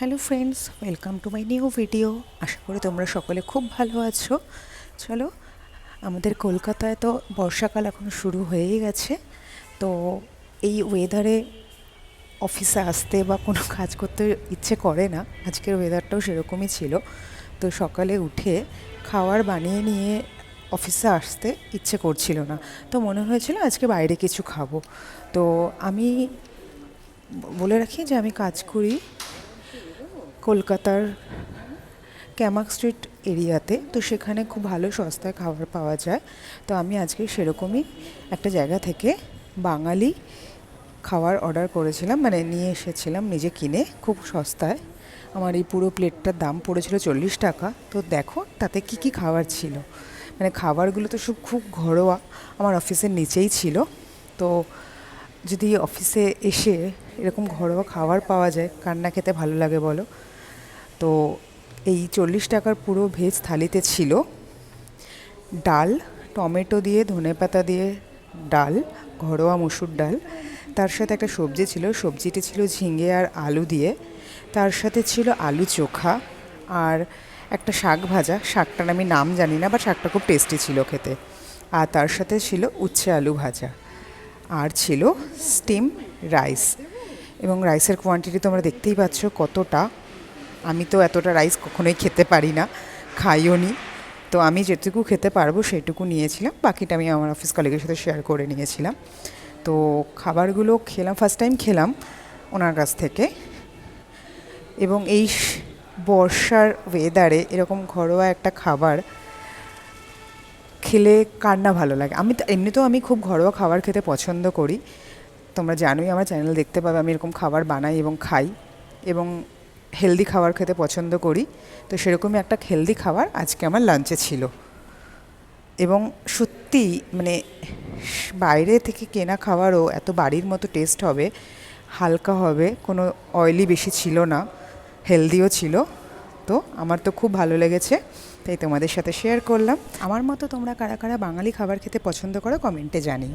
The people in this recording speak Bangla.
Hello friends welcome to my new video আশা করি তোমরা সকলে খুব ভালো আছো। চলো, আমাদের কলকাতায় তো বর্ষাকাল এখন শুরু হয়েই গেছে। তো এই ওয়েদারে অফিসে আসতে বা কোনো কাজ করতে ইচ্ছে করে না। আজকের ওয়েদারটাও সেরকমই ছিল। তো সকালে উঠে খাওয়ার বানিয়ে নিয়ে অফিসে আসতে ইচ্ছে করছিল না। তো মনে হয়েছিল আজকে বাইরে কিছু খাব। তো আমি বলে রাখি যে আমি কাজ করি কলকাতার ক্যামাক স্ট্রিট এরিয়াতে, তো সেখানে খুব ভালো সস্তায় খাবার পাওয়া যায়। তো আমি আজকে সেরকমই একটা জায়গা থেকে বাঙালি খাবার অর্ডার করেছিলাম মানে নিয়ে এসেছিলাম নিজে কিনে, খুব সস্তায়। আমার এই পুরো প্লেটটার দাম পড়েছিল চল্লিশ টাকা। তো দেখো তাতে কি কি খাবার ছিল। মানে খাবারগুলো তো সব খুব ঘরোয়া, আমার অফিসের নিচেই ছিল। তো যদি অফিসে এসে এরকম ঘরোয়া খাবার পাওয়া যায়, কার না খেতে ভালো লাগে বলো? তো এই চল্লিশ টাকার পুরো ভেজ থালিতে ছিল ডাল, টমেটো দিয়ে ধনেপাতা দিয়ে ডাল, ঘরোয়া মসুর ডাল। তার সাথে একটা সবজি ছিল, সবজিটি ছিল ঝিঙে আর আলু দিয়ে। তার সাথে ছিল আলু চোখা আর একটা শাক ভাজা। শাকটার আমি নাম জানি না বা শাকটা খুব টেস্টি ছিল খেতে। আর তার সাথে ছিল উচ্ছে আলু ভাজা। আর ছিল স্টিম রাইস এবং রাইসের কোয়ান্টিটি তোমরা দেখতেই পাচ্ছ কতটা আমি তো এতটা রাইস কখনোই খেতে পারি না, খাইও নি। তো আমি যেটুকু খেতে পারব সেটুকু নিয়েছিলাম, বাকিটা আমি আমার অফিস কলিগের সাথে শেয়ার করে নিয়েছিলাম। তো খাবারগুলো খেলাম ফার্স্ট টাইম খেলাম ওনার কাছ থেকে। এবং এই বর্ষার ওয়েদারে এরকম ঘরোয়া একটা খাবার খেলে কার না ভালো লাগে? আমি তো, এমনিতেও আমি খুব ঘরোয়া খাবার খেতে পছন্দ করি। তোমরা জানোই, আমার চ্যানেল দেখতে পাবে আমি এরকম খাবার বানাই এবং খাই। এবং হেলদি খাবার খেতে পছন্দ করি, তো সেরকমই একটা হেলদি খাবার আজকে আমার লাঞ্চে ছিল। এবং সত্যি মানে বাইরে থেকে কেনা খাবারও এত বাড়ির মতো টেস্ট হবে, হালকা হবে, কোনো অয়েলি বেশি ছিল না হেলদিও ছিল, তো আমার তো খুব ভালো লেগেছে, তাই তোমাদের সাথে শেয়ার করলাম। আমার মতো তোমরা কারা কারা বাঙালি খাবার খেতে পছন্দ করো কমেন্টে জানিও।